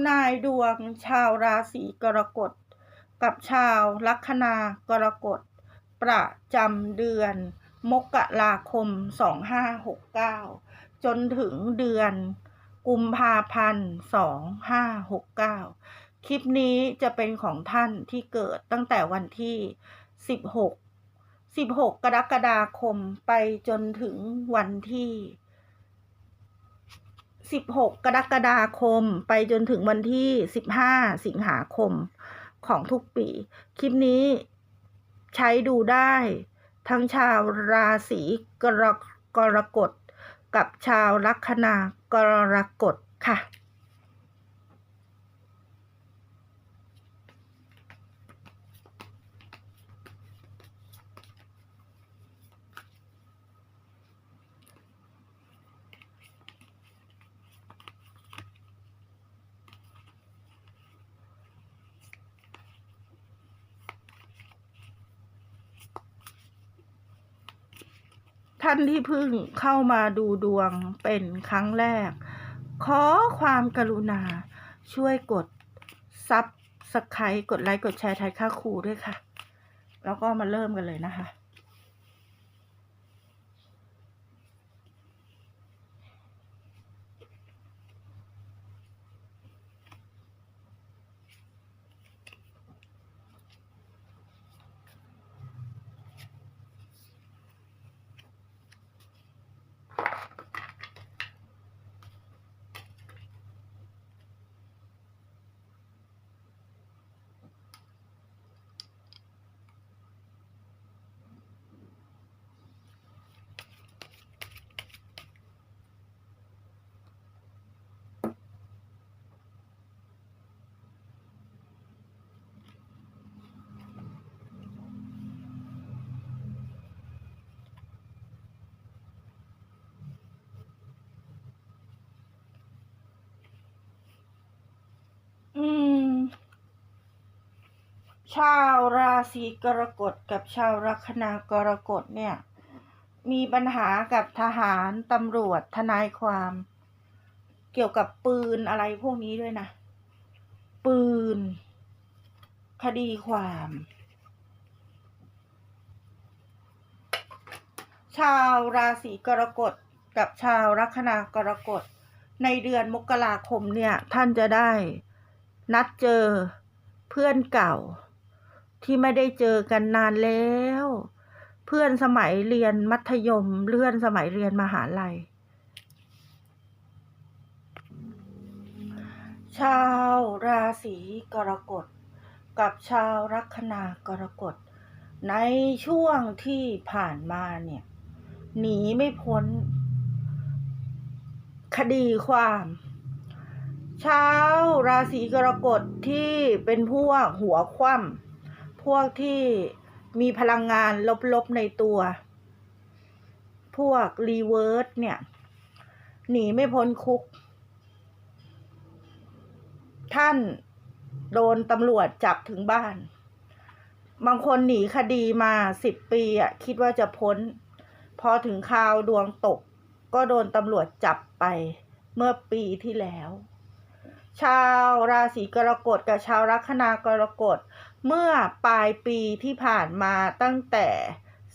ำนายดวงชาวราศีกรกฎ กับชาวลัคนากรกฎ ประจำเดือน มกราคม 2569 จนถึงเดือนกุมภาพันธ์ 2569 คลิปนี้จะเป็นของท่านที่เกิดตั้งแต่วันที่ 16 16 กรกฎาคมไปจนถึงวันที่ 16 กรกฎาคมไปจนถึงวันที่ 15 สิงหาคมของทุกปี คลิปนี้ใช้ดูได้ทั้งชาวราศีกรกรกฎกับชาวลัคนากรกฎค่ะ ท่านที่เพิ่งเข้ามาดูดวงเป็นครั้งแรก ขอความกรุณา ช่วยกดซับสไครต์กดไลค์ กดแชร์ไทยค่าครูด้วยค่ะ แล้วก็มาเริ่มกันเลยนะคะ อืม ชาวราศีกรกฎกับชาวลัคนากรกฎเนี่ย มีปัญหากับทหารตำรวจทนายความ เกี่ยวกับปืนอะไรพวกนี้ด้วยนะ ปืน คดีความ ชาวราศีกรกฎกับชาวลัคนากรกฎในเดือนมกราคมเนี่ย ท่านจะได้นัดเจอเพื่อนเก่า ที่ไม่ได้เจอกันนานแล้ว เพื่อนสมัยเรียนมัธยมเลื่อนสมัยเรียนมหาลัย ชาวราศีกรกฎ กับชาวลัคนากรกฎ ในช่วงที่ผ่านมาเนี่ยหนีไม่พ้น คดีความชาวราศีกรกฎที่เป็นพวกหัวคว่ำ พวกที่มีพลังงานลบๆในตัว พวกรีเวิร์สเนี่ย หนีไม่พ้นคุก ท่านโดนตำรวจจับถึงบ้าน บางคนหนีคดีมาสิบปีอะคิดว่าจะพ้น พอถึงคราวดวงตก ก็โดนตำรวจจับไปเมื่อปีที่แล้ว ชาวราศีกรกฎกับชาวลัคนากรกฎ เมื่อปลายปีที่ผ่านมาตั้งแต่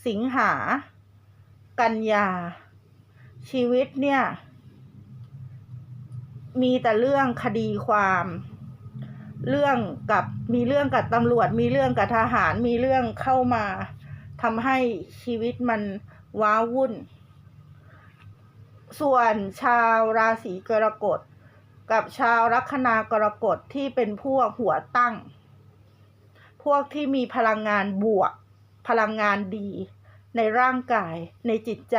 สิงหา กันยา ชีวิตเนี่ย มีแต่เรื่องคดีความ เรื่องกับมีเรื่องกับตำรวจ มีเรื่องกับทหาร มีเรื่องเข้ามาทำให้ชีวิตมันว้าวุ่น ส่วนชาวราศีกรกฎ กับชาวลัคนากรกฎที่เป็นพวกหัวตั้ง พวกที่มีพลังงานบวก พลังงานดี ในร่างกาย ในจิตใจ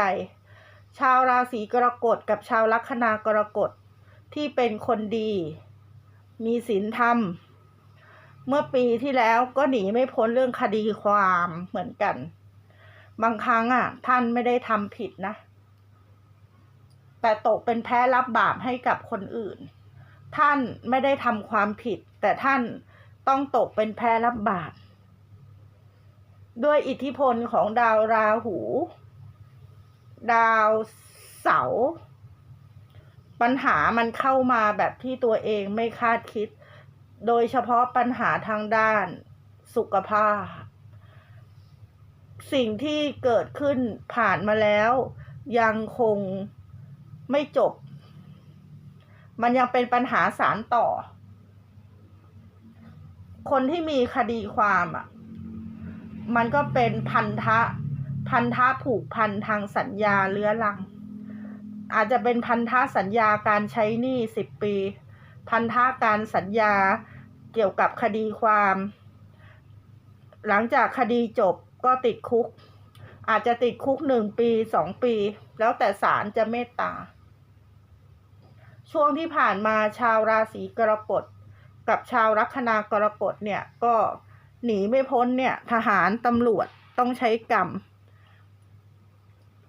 ชาวราศีกรกฎกับชาวลัคนากรกฎที่เป็นคนดี มีศีลธรรม เมื่อปีที่แล้วก็หนีไม่พ้นเรื่องคดีความเหมือนกัน บางครั้งอะ ท่านไม่ได้ทำผิดนะ แต่ตกเป็นแพ้รับบาปให้กับคนอื่น ท่านไม่ได้ทำความผิด แต่ท่าน ต้องตกเป็นแพ้รับบาปด้วยอิทธิพลของดาวราหู ดาวเสาร์ปัญหามันเข้ามาแบบที่ตัวเองไม่คาดคิด โดยเฉพาะปัญหาทางด้านสุขภาพ สิ่งที่เกิดขึ้นผ่านมาแล้ว ยังคงไม่จบ มันยังเป็นปัญหาสารต่อ คนที่มีคดีความอะ มันก็เป็นพันธะ พันธะผูกพันทางสัญญาเรื้อรัง อาจจะเป็นพันธะสัญญาการใช้หนี้สิบปี พันธะการสัญญาเกี่ยวกับคดีความ หลังจากคดีจบก็ติดคุก อาจจะติดคุกหนึ่งปีสองปี แล้วแต่ศาลจะเมตตา ช่วงที่ผ่านมาชาวราศีกรกฎ กับชาวลัคนากรกฎเนี่ยก็หนีไม่พ้นเนี่ยทหารตำรวจต้องใช้กรรม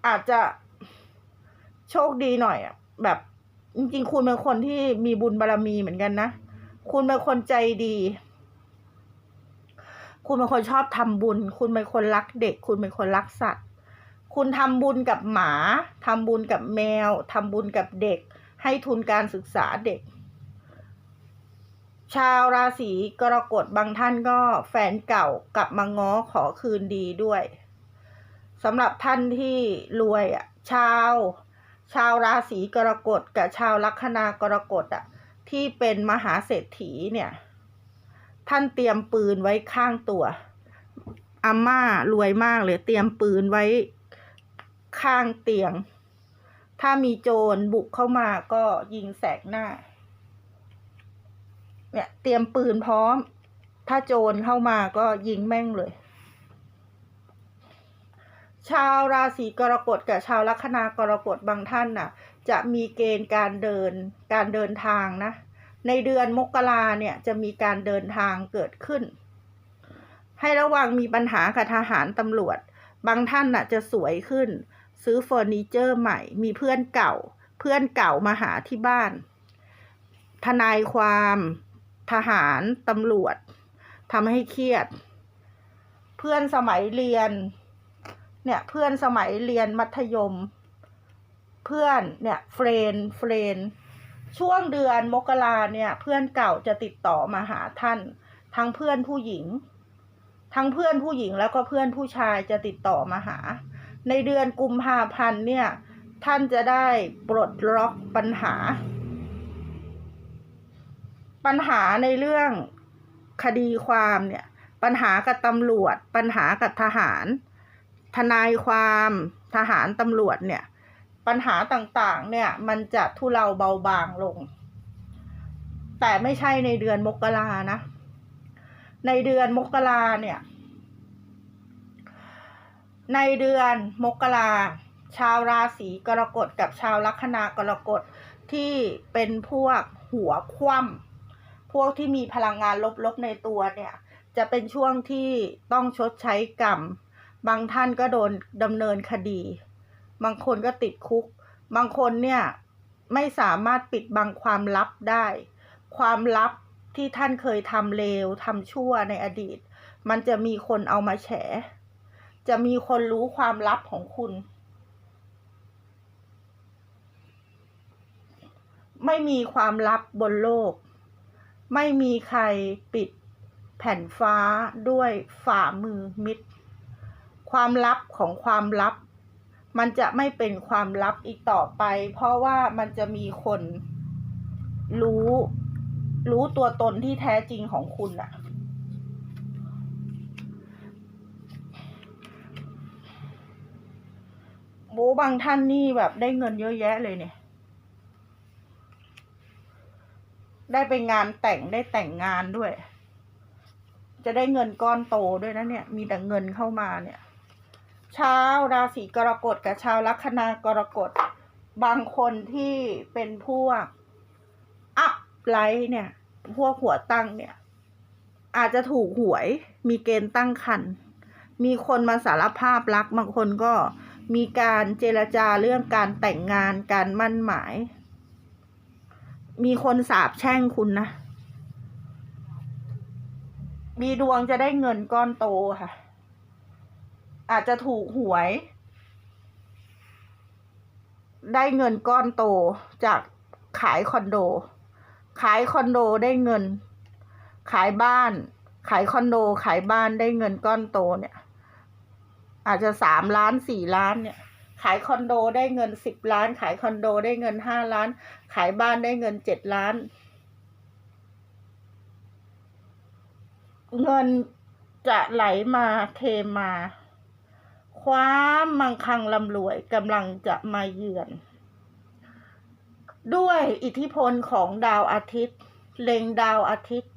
อาจจะโชคดีหน่อยอะแบบจริงๆ คุณเป็นคนที่มีบุญบารรมีเหมือนกันนะ คุณเป็นคนใจดี คุณเป็นคนชอบทำบุญ คุณเป็นคนรักเด็ก คุณเป็นคนรักสัตว์ คุณทำบุญกับหมาทำบุญกับแมวทำบุญกับเด็ก ให้ทุนการศึกษาเด็ก ชาวราศีกรกฎบางท่านก็แฟนเก่ากลับมาง้อขอคืนดีด้วยสำหรับท่านที่รวยอะชาว ชาวราศีกรกฎกับชาวลัคนากรกฎอะที่เป็นมหาเศรษฐีเนี่ย ท่านเตรียมปืนไว้ข้างตัวอาม่ารวยมากเลยเตรียมปืนไว้ข้างเตียง ถ้ามีโจรบุกเข้ามาก็ยิงแสกหน้า เนี่ยเตรียมปืนพร้อม ถ้าโจรเข้ามาก็ยิงแม่งเลย ชาวราศีกรกฎกับชาวลัคนากรกฎบางท่านน่ะ จะมีเกณฑ์การเดินการเดินทางนะ ในเดือนมกราเนี่ยจะมีการเดินทางเกิดขึ้น ให้ระวังมีปัญหากับทหารตำรวจ บางท่านน่ะจะสวยขึ้น ซื้อเฟอร์นิเจอร์ใหม่ มีเพื่อนเก่า เพื่อนเก่ามาหาที่บ้าน ทนายความ ทหารตำรวจทำให้เครียด เพื่อนสมัยเรียน เนี่ยเพื่อนสมัยเรียนมัธยม เพื่อนเนี่ยเฟรนเฟรนช่วงเดือนมกราเนี่ยเพื่อนเก่าจะติดต่อมาหาท่าน ทั้งเพื่อนผู้หญิง ทั้งเพื่อนผู้หญิงแล้วก็เพื่อนผู้ชายจะติดต่อมาหา ในเดือนกุมภาพันธ์เนี่ยท่านจะได้ปลดล็อกปัญหา ปัญหาในเรื่องคดีความเนี่ย ปัญหากับตำรวจ ปัญหากับทหาร ทนายความทหารตำรวจเนี่ย ปัญหาต่างๆ เนี่ย มันจะทุเลาเบาบางลง แต่ไม่ใช่ในเดือนมกรานะ ในเดือนมกราเนี่ย ในเดือนมกราชาวราศีกรกฎกับชาวลัคนากรกฎที่เป็นพวกหัวคว่ำ พวกที่มีพลังงานลบๆในตัวเนี่ย จะเป็นช่วงที่ต้องชดใช้กรรม บางท่านก็โดนดำเนินคดี บางคนก็ติดคุก บางคนเนี่ยไม่สามารถปิดบังความลับได้ ความลับที่ท่านเคยทำเลวทำชั่วในอดีต มันจะมีคนเอามาแฉ จะมีคนรู้ความลับของคุณ ไม่มีความลับบนโลก ไม่มีใครปิดแผ่นฟ้าด้วยฝ่ามือมิตรความลับของความลับ มันจะไม่เป็นความลับอีกต่อไป เพราะว่ามันจะมีคน รู้ รู้ตัวตนที่แท้จริงของคุณอะโบบางท่านนี่แบบได้เงินเยอะแยะเลยเนี่ย ได้ไปงานแต่งได้แต่งงานด้วย จะได้เงินก้อนโตด้วยนะเนี่ย มีแต่เงินเข้ามาเนี่ยชาวราศีกรกฎกับชาวลัคนากรกฎบางคนที่เป็นพวกอัพไลท์เนี่ย พวกหัวตั้งเนี่ย อาจจะถูกหวย มีเกณฑ์ตั้งคัน มีคนมาสารภาพรักบางคนก็มีการเจรจาเรื่องการแต่งงานการมั่นหมาย มีคนสาบแช่งคุณนะ มีดวงจะได้เงินก้อนโตค่ะ อาจจะถูกหวย ได้เงินก้อนโตจากขายคอนโด ขายคอนโดได้เงิน ขายบ้าน ขายคอนโด ขายบ้านได้เงินก้อนโตเนี่ย อาจจะสามล้านสี่ล้านเนี่ย ขายคอนโดได้เงินสิบล้าน ขายคอนโดได้เงินห้าล้าน ขายบ้านได้เงินเจ็ดล้าน เงินจะไหลมาเทมา ความมังคังร่ำรวยกำลังจะมาเยือน ด้วยอิทธิพลของดาวอาทิตย์ เล็งดาวอาทิตย์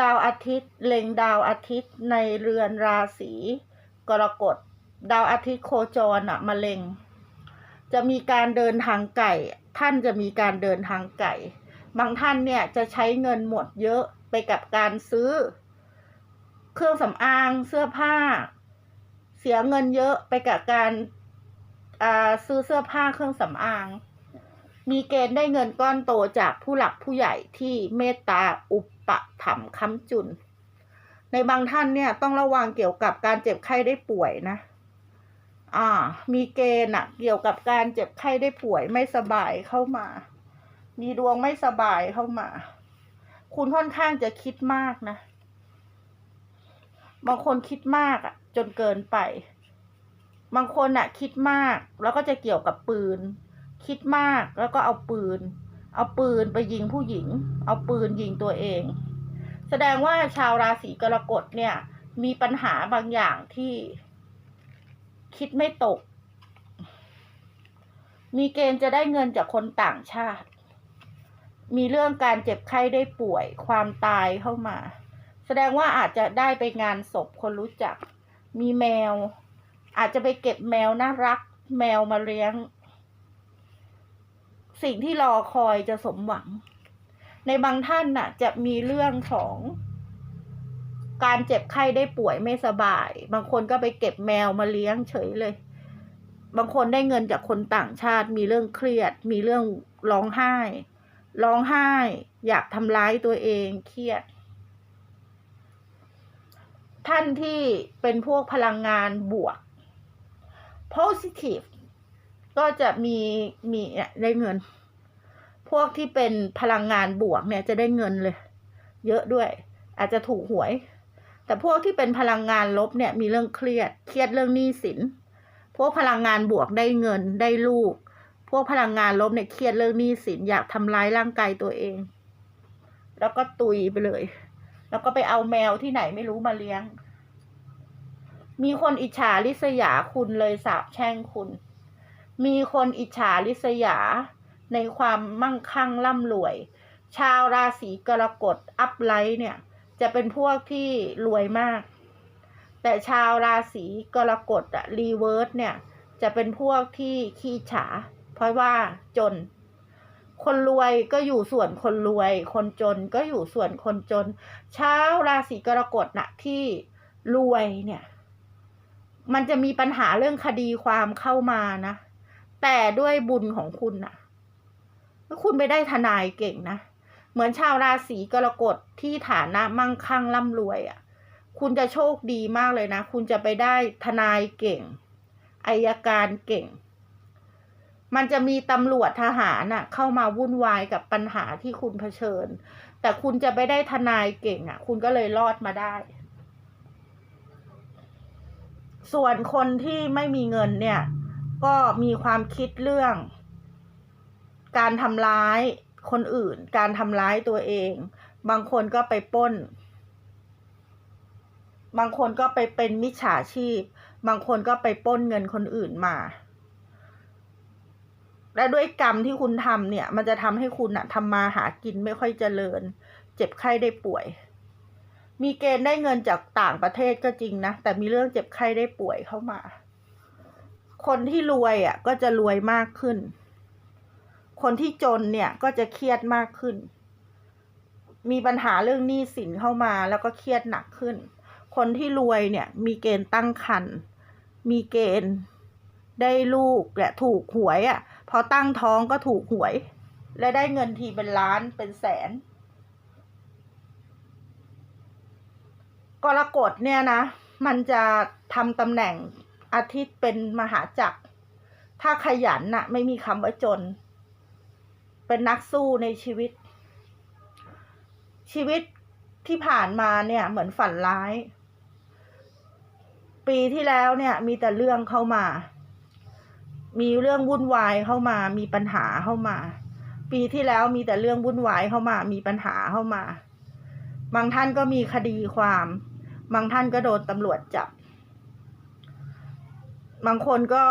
ดาวอาทิตย์ เล็งดาวอาทิตย์ในเรือนราศีกรกฎ ดาวอาทิตย์โคจรอะมาเล็ง จะมีการเดินทางไก่ ท่านจะมีการเดินทางไก่ บางท่านเนี่ยจะใช้เงินหมดเยอะไปกับการซื้อ เครื่องสำอางเสื้อผ้า เสียเงินเยอะไปกับการอ่าซื้อเสื้อผ้าเครื่องสำอาง มีเกณฑ์ได้เงินก้อนโตจากผู้หลักผู้ใหญ่ที่เมตตาอุปถัมภ์ค้ำจุน ในบางท่านเนี่ยต้องระวังเกี่ยวกับการเจ็บไข้ได้ป่วยนะ อ่า มีเกณฑ์อะเกี่ยวกับการเจ็บไข้ได้ป่วยไม่สบายเข้ามา มีดวงไม่สบายเข้ามา คุณค่อนข้างจะคิดมากนะ บางคนคิดมากอะจนเกินไป บางคนอะคิดมากแล้วก็จะเกี่ยวกับปืน คิดมากแล้วก็เอาปืน เอาปืนไปยิงผู้หญิง เอาปืนยิงตัวเอง แสดงว่าชาวราศีกรกฎเนี่ย มีปัญหาบางอย่างที่ คิดไม่ตก มีเกณฑ์จะได้เงินจากคนต่างชาติ มีเรื่องการเจ็บไข้ได้ป่วย ความตายเข้ามา แสดงว่าอาจจะได้ไปงานศพคนรู้จัก มีแมว อาจจะไปเก็บแมวน่ารัก แมวมาเลี้ยง สิ่งที่รอคอยจะสมหวัง ในบางท่านน่ะ จะมีเรื่องของ การเจ็บไข้ได้ป่วยไม่สบาย บางคนก็ไปเก็บแมวมาเลี้ยงเฉยเลย บางคนได้เงินจากคนต่างชาติ มีเรื่องเครียด มีเรื่องร้องไห้ ร้องไห้ อยากทำร้ายตัวเองเครียด ท่านที่เป็นพวกพลังงานบวก positive ก็จะมีมีเนี่ยได้เงิน พวกที่เป็นพลังงานบวกเนี่ยจะได้เงินเลย เยอะด้วย อาจจะถูกหวย แต่พวกที่เป็นพลังงานลบเนี่ยมีเรื่องเครียด เครียดเรื่องหนี้สิน พวกพลังงานบวกได้เงินได้ลูก พวกพลังงานลบเนี่ยเครียดเรื่องหนี้สินอยากทำร้ายร่างกายตัวเอง แล้วก็ตุยไปเลย แล้วก็ไปเอาแมวที่ไหนไม่รู้มาเลี้ยง มีคนอิจฉาริษยาคุณเลยสาบแช่งคุณ มีคนอิจฉาริษยาในความมั่งคั่งร่ำรวย ชาวราศีกรกฎอัพไลท์เนี่ย จะเป็นพวกที่รวยมาก แต่ชาวราศีกรกฎอะรีเวิร์สเนี่ย จะเป็นพวกที่ขี้ฉา เพราะว่าจน คนรวยก็อยู่ส่วนคนรวย คนจนก็อยู่ส่วนคนจน ชาวราศีกรกฎน่ะที่รวยเนี่ย มันจะมีปัญหาเรื่องคดีความเข้ามานะ แต่ด้วยบุญของคุณน่ะคุณไปได้ทนายเก่งนะ เหมือนชาวราศีกรกฎที่ฐานะมั่งคั่งร่ำรวยอะ่ะ คุณจะโชคดีมากเลยนะ คุณจะไปได้ทนายเก่งอายการเก่ง มันจะมีตำรวจทหารน่ะ เข้ามาวุ่นวายกับปัญหาที่คุณเผชิญ แต่คุณจะไปได้ทนายเก่งอะ คุณก็เลยรอดมาได้ ส่วนคนที่ไม่มีเงินเนี่ย ก็มีความคิดเรื่อง การทำร้าย คนอื่น การทำร้ายตัวเอง บางคนก็ไปป้น บางคนก็ไปเป็นมิจฉาชีพ บางคนก็ไปป้นเงินคนอื่นมา และด้วยกรรมที่คุณทำเนี่ย มันจะทำให้คุณอะทำมาหากินไม่ค่อยเจริญ เจ็บไข้ได้ป่วย มีเกณฑ์ได้เงินจากต่างประเทศก็จริงนะ แต่มีเรื่องเจ็บไข้ได้ป่วยเข้ามา คนที่รวยอะ ก็จะรวยมากขึ้น คนที่จนเนี่ยก็จะเครียดมากขึ้น มีปัญหาเรื่องหนี้สินเข้ามาแล้วก็เครียดหนักขึ้น คนที่รวยเนี่ยมีเกณฑ์ตั้งครรภ์มีเกณฑ์ได้ลูกและถูกหวยอะพอตั้งท้องก็ถูกหวย และได้เงินทีเป็นล้านเป็นแสนกรกฎเนี่ยนะ มันจะทำตำแหน่งอาทิตย์เป็นมหาจักร ถ้าขยันน่ะ ไม่มีคำว่าจน เป็นนักสู้ในชีวิต ชีวิตที่ผ่านมาเนี่ย เหมือนฝันร้าย ปีที่แล้วเนี่ย มีแต่เรื่องเข้ามา มีเรื่องวุ่นวายเข้ามา มีปัญหาเข้ามา ปีที่แล้วมีแต่เรื่องวุ่นวายเข้ามา มีปัญหาเข้ามา บางท่านก็มีคดีความ บางท่านก็โดนตำรวจจับ บางคนก็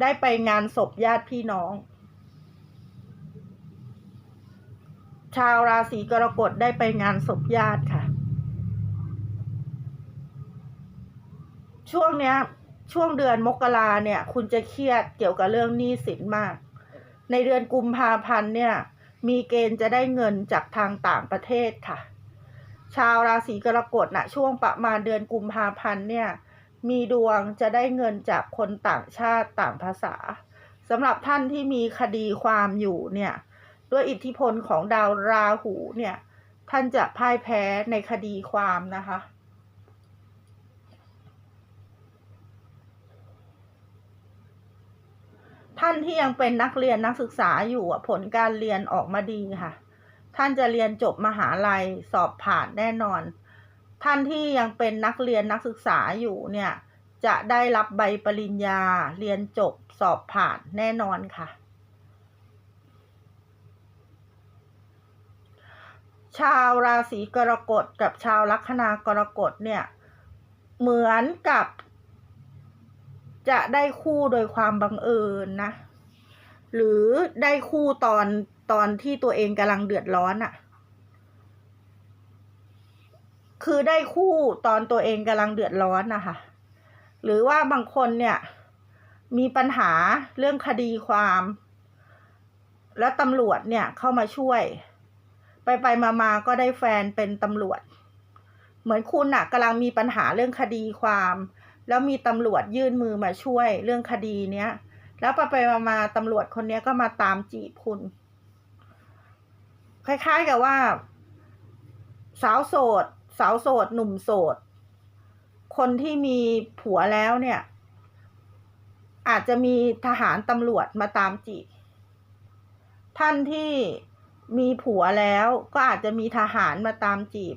ได้ไปงานศพญาติพี่น้อง ชาวราศีกรกฎได้ไปงานศพญาติค่ะ ช่วงเนี้ย ช่วงเดือนมกราเนี่ย คุณจะเครียดเกี่ยวกับเรื่องหนี้สินมาก ในเดือนกุมภาพันธ์เนี่ย มีเกณฑ์จะได้เงินจากทางต่างประเทศค่ะ ชาวราศีกรกฎนะช่วงประมาณเดือนกุมภาพันธ์เนี่ย มีดวงจะได้เงินจากคนต่างชาติต่างภาษาสำหรับท่านที่มีคดีความอยู่เนี่ย ด้วยอิทธิพลของดาวราหูเนี่ย ท่านจะพ่ายแพ้ในคดีความนะคะ ท่านที่ยังเป็นนักเรียนนักศึกษาอยู่ผลการเรียนออกมาดีค่ะ ท่านจะเรียนจบมหาลัยสอบผ่านแน่นอน ท่านที่ยังเป็นนักเรียนนักศึกษาอยู่เนี่ย จะได้รับใบปริญญาเรียนจบสอบผ่านแน่นอนค่ะ ชาวราศีกรกฎกับชาวลัคนากรกฎเนี่ย เหมือนกับ จะได้คู่โดยความบังเอิญนะ หรือได้คู่ตอนตอนที่ตัวเองกำลังเดือดร้อนอะคือได้คู่ตอนตัวเองกำลังเดือดร้อนนะคะ หรือว่าบางคนเนี่ยมีปัญหาเรื่องคดีความ แล้วตำรวจเนี่ยเข้ามาช่วย ไปไปมามาก็ได้แฟนเป็นตำรวจ เหมือนคุณน่ะกำลังมีปัญหาเรื่องคดีความ แล้วมีตำรวจยื่นมือมาช่วยเรื่องคดีเนี้ย แล้วไปไปมามาตำรวจคนเนี้ยก็มาตามจีบคุณ คล้ายๆกับว่า สาวโสด สาวโสด หนุ่มโสด คนที่มีผัวแล้วเนี่ย อาจจะมีทหารตำรวจมาตามจีบท่านที่ มีผัวแล้วก็อาจจะมีทหารมาตามจีบ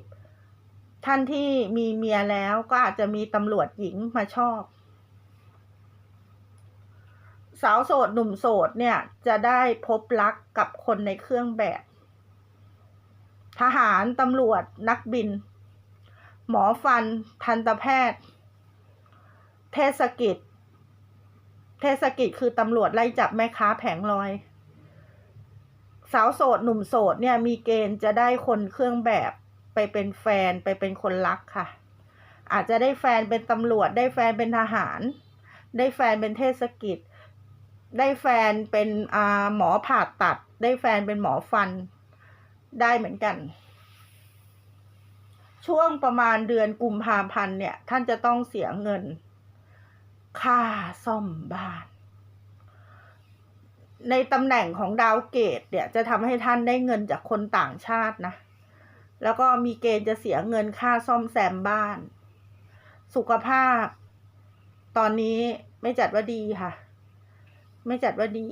ท่านที่มีเมียแล้วก็อาจจะมีตำรวจหญิงมาชอบ สาวโสดหนุ่มโสดเนี่ยจะได้พบรักกับคนในเครื่องแบบ ทหารตำรวจนักบิน หมอฟัน ทันตแพทย์ เทศกิจ เทศกิจคือตำรวจไล่จับแม่ค้าแผงลอย สาวโสดหนุ่มโสดเนี่ยมีเกณฑ์จะได้คนเครื่องแบบไปเป็นแฟนไปเป็นคนรักค่ะ อาจจะได้แฟนเป็นตำรวจ ได้แฟนเป็นทหาร ได้แฟนเป็นเทศกิจ ได้แฟนเป็นอ่าหมอผ่าตัด ได้แฟนเป็นหมอฟันได้เหมือนกัน ช่วงประมาณเดือนกุมภาพันธ์เนี่ย ท่านจะต้องเสียเงิน ค่าซ่อมบ้าน ในตำแหน่งของดาวเกตเนี่ยจะทำให้ท่านได้เงินจากคนต่างชาตินะ แล้วก็มีเกณฑ์จะเสียเงินค่าซ่อมแซมบ้าน สุขภาพ ตอนนี้ไม่จัดว่าดีค่ะ ไม่จัดว่าดี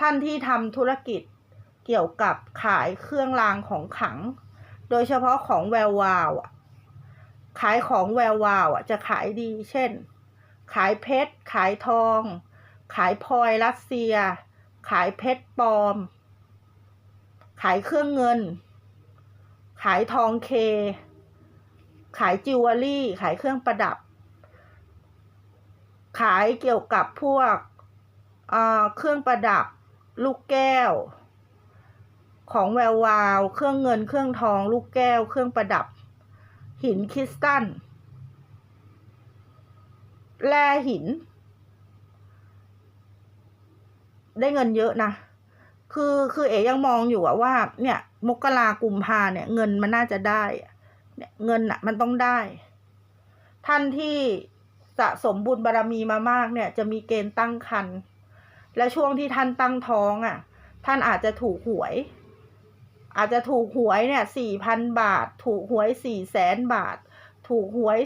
ท่านที่ทำธุรกิจเกี่ยวกับขายเครื่องรางของขลัง โดยเฉพาะของแวววาวอะขายของแวววาวอะจะขายดี เช่น ขายเพชร ขายทอง ขายพลอยรัสเซีย ขายเพชรปลอม ขายเครื่องเงิน ขายทองเค ขายจิวเวลรี่ ขายเครื่องประดับ ขายเกี่ยวกับพวกเครื่องประดับ ลูกแก้ว ของแวววาว เครื่องเงิน เครื่องทอง ลูกแก้ว เครื่องประดับ หินคริสตัลแร่หิน ได้เงินเยอะนะคือคือเอ๋ยังมองอยู่อะว่า เนี่ย มกรากุมภาเนี่ย เงินมันน่าจะได้เนี่ยเงินอะมันต้องได้ ท่านที่สะสมบุญบารรมีมามากเนี่ย จะมีเกณฑ์ตั้งครรภ์และช่วงที่ท่านตั้งท้องอะ่ะ ท่านอาจจะถูกหวย อาจจะถูกหวยเนี่ยสี่พันบาท ถูกหวยสี่แสนบาท ถูกหวย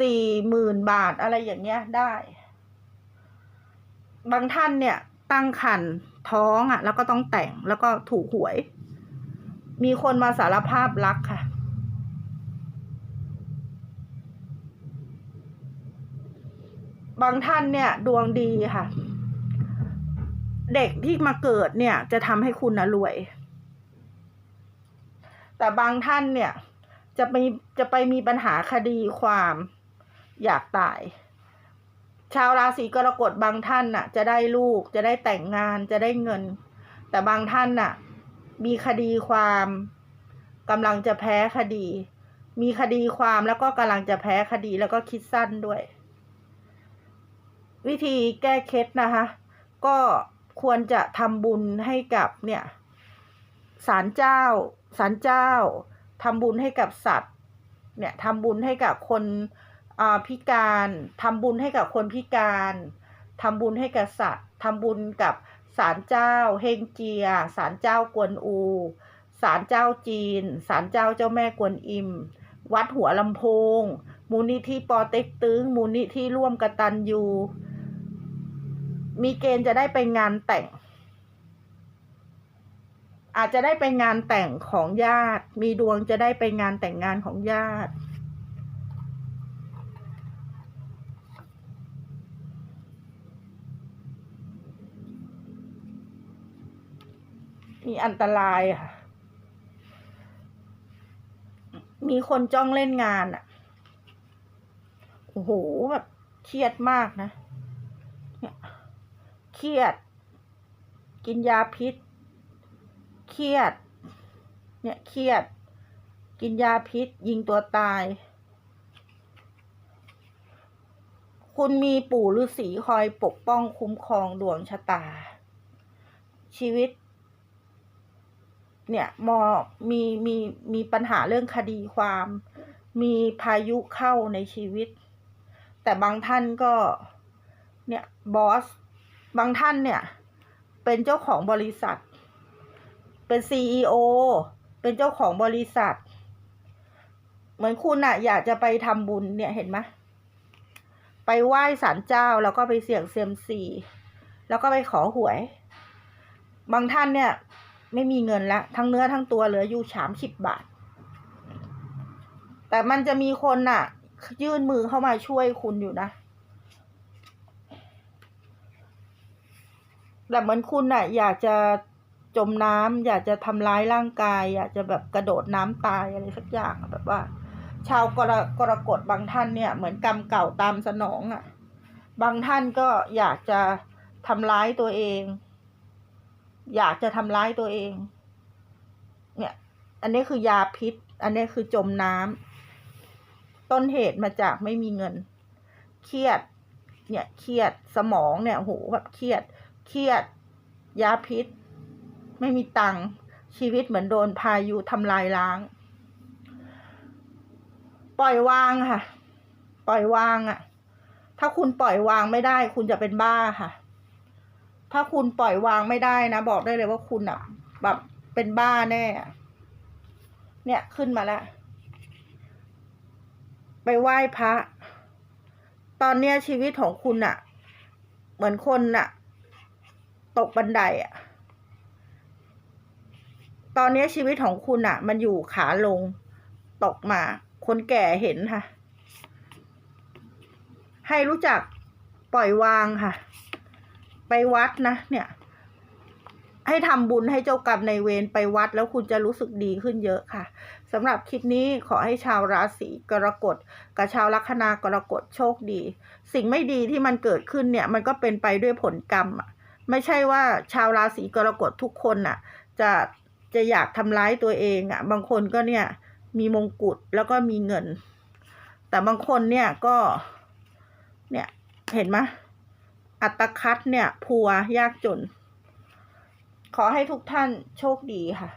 สี่หมื่นบาทอะไรอย่างเงี้ยได้ บางท่านเนี่ย ตั้งครรภ์ท้องอะ แล้วก็ต้องแต่งแล้วก็ถูกหวย มีคนมาสารภาพรักค่ะ บางท่านเนี่ยดวงดีค่ะ เด็กที่มาเกิดเนี่ย จะทำให้คุณนะรวย แต่บางท่านเนี่ย จะไปจะไปมีปัญหาคดีความอยากตาย ชาวราศีกรกฎบางท่านน่ะ จะได้ลูกจะได้แต่งงานจะได้เงิน แต่บางท่านน่ะ มีคดีความกำลังจะแพ้คดี มีคดีความแล้วก็กำลังจะแพ้คดีแล้วก็คิดสั้นด้วย วิธีแก้เคล็ดนะคะ ก็ควรจะทำบุญให้กับเนี่ยศาลเจ้าศาลเจ้าทำบุญให้กับสัตว์ เนี่ยทำบุญให้กับคน พิการทำบุญให้กับคนพิการทำบุญให้กับสัตว์ทำบุญกับศาลเจ้าเฮงเจียศาลเจ้ากวนอูศาลเจ้าจีนศาลเจ้าเจ้าแม่กวนอิม วัดหัวลำโพง มูลนิธิปอเต็กตึงมูลนิธิร่วมกตันยูมีเกณฑ์จะได้ไปงานแต่ง อาจจะได้ไปงานแต่งของญาติ มีดวงจะได้ไปงานแต่งงานของญาติ มีอันตรายค่ะ มีคนจ้องเล่นงานอะ โอ้โหแบบเครียดมากนะ เนี่ยเครียด กินยาพิษ เครียด เนี่ยเครียด กินยาพิษ ยิงตัวตาย คุณมีปู่ฤาษีคอยปกป้องคุ้มครองดวงชะตา ชีวิต เนี่ยมอมีมีมีปัญหาเรื่องคดีความ มีพายุเข้าในชีวิต แต่บางท่านก็เนี่ยบอสบางท่านเนี่ย เป็นเจ้าของบริษัท เป็นซีอเป็นเจ้าของบริษัท เหมือนคุณอะอยากจะไปทำบุญเนี่ยเห็นไหมไปไหว้ศาลเจ้าแล้วก็ไปเสี่ยงเซียมซีแล้วก็ไปขอหวย บางท่านเนี่ย ไม่มีเงินแล้วทั้งเนื้อทั้งตัวเหลืออยู่สามสิบบาท แต่มันจะมีคนน่ะ ยื่นมือเข้ามาช่วยคุณอยู่นะแต่เหมือนคุณน่ะ อยากจะจมน้ำอยากจะทำร้ายร่างกาย อยากจะแบบกระโดดน้ำตายอะไรสักอย่างแบบว่า ชาวกรกรกฎบางท่านเนี่ย เหมือนกรรมเก่าตามสนองอะ่ะ บางท่านก็อยากจะทำร้ายตัวเอง อยากจะทำร้ายตัวเอง เนี่ย อันนี้คือยาพิษ อันนี้คือจมน้ำต้นเหตุมาจากไม่มีเงิน เครียด เนี่ย เครียดสมองเนี่ยโหแบบเครียด เครียด ยาพิษ ไม่มีตังค์ชีวิตเหมือนโดนพายุทำลายล้าง ปล่อยวางค่ะ ปล่อยวางอะ่ะ ถ้าคุณปล่อยวางไม่ได้ คุณจะเป็นบ้าค่ะ ถ้าคุณปล่อยวางไม่ได้นะ บอกได้เลยว่าคุณอะ แบบเป็นบ้าแน่ เนี่ยขึ้นมาแล้ว ไปไหว้พระ ตอนเนี้ยชีวิตของคุณอะ เหมือนคนอะ ตกบันไดอะ ตอนเนี้ยชีวิตของคุณอะ มันอยู่ขาลง ตกมา คนแก่เห็นค่ะ ให้รู้จักปล่อยวางค่ะ ไปวัดนะเนี่ย ให้ทำบุญให้เจ้ากรรมในเวรไปวัดแล้วคุณจะรู้สึกดีขึ้นเยอะค่ะสำหรับคลิปนี้ขอให้ชาวราศีกรกฎกับชาวลัคนากรกฎโชคดี สิ่งไม่ดีที่มันเกิดขึ้นเนี่ย มันก็เป็นไปด้วยผลกรรมอะไม่ใช่ว่าชาวราศีกรกฎทุกคนน่ะ จะจะอยากทำร้ายตัวเองอะ บางคนก็เนี่ย มีมงกุฎแล้วก็มีเงิน แต่บางคนเนี่ยก็ เนี่ย เห็นไหม อัตคัดเนี่ย พัวยากจน ขอให้ทุกท่านโชคดีค่ะ